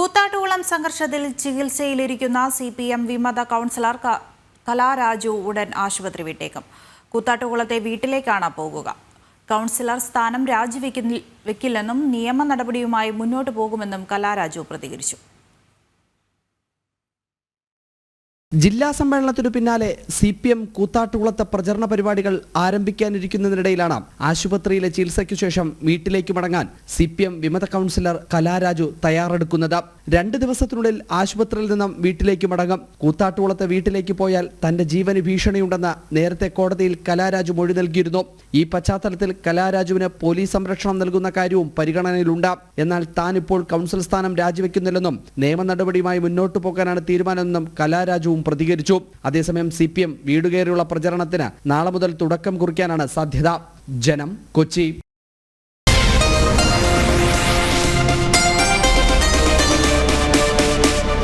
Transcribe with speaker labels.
Speaker 1: കൂത്താട്ടുകുളം സംഘർഷത്തിൽ ചികിത്സയിലിരിക്കുന്ന C P M വിമത കൗൺസിലർ കലാരാജു ഉടൻ ആശുപത്രി വിട്ടേക്കും. കൂത്താട്ടുകുളത്തെ വീട്ടിലേക്കാണ് പോകുക. കൗൺസിലർ സ്ഥാനം രാജിവെക്കില്ലെന്നും വെക്കില്ലെന്നും നിയമ നടപടിയുമായി മുന്നോട്ട് പോകുമെന്നും കലാരാജു പ്രതികരിച്ചു.
Speaker 2: ജില്ലാ സമ്മേളനത്തിനു പിന്നാലെ സി പി എം കൂത്താട്ടുകുളത്തെ പ്രചരണ പരിപാടികൾ ആരംഭിക്കാനിരിക്കുന്നതിനിടയിലാണ് ആശുപത്രിയിലെ ചികിത്സയ്ക്കു ശേഷം വീട്ടിലേക്ക് മടങ്ങാൻ സി പി എം വിമത കൗൺസിലർ കലാരാജു തയ്യാറെടുക്കുന്നത്. രണ്ട് ദിവസത്തിനുള്ളിൽ ആശുപത്രിയിൽ നിന്നും വീട്ടിലേക്ക് മടങ്ങും. കൂത്താട്ടുകുളത്തെ വീട്ടിലേക്ക് പോയാൽ തന്റെ ജീവന് ഭീഷണിയുണ്ടെന്ന് നേരത്തെ കോടതിയിൽ കലാരാജു മൊഴി നൽകിയിരുന്നു. ഈ പശ്ചാത്തലത്തിൽ കലാരാജുവിന് പോലീസ് സംരക്ഷണം നൽകുന്ന കാര്യവും പരിഗണനയിലുണ്ട്. എന്നാൽ താൻ ഇപ്പോൾ കൗൺസിൽ സ്ഥാനം രാജിവെക്കുന്നില്ലെന്നും നിയമ നടപടിയുമായി മുന്നോട്ടു പോകാനാണ് തീരുമാനമെന്നും കലാരാജുവും പ്രതികരിച്ചു. അതേസമയം സി പി എം വീടുകയറിയുള്ള പ്രചരണത്തിന് നാളെ മുതൽ തുടക്കം കുറിക്കാനാണ് സാധ്യത. ജനം കൊച്ചി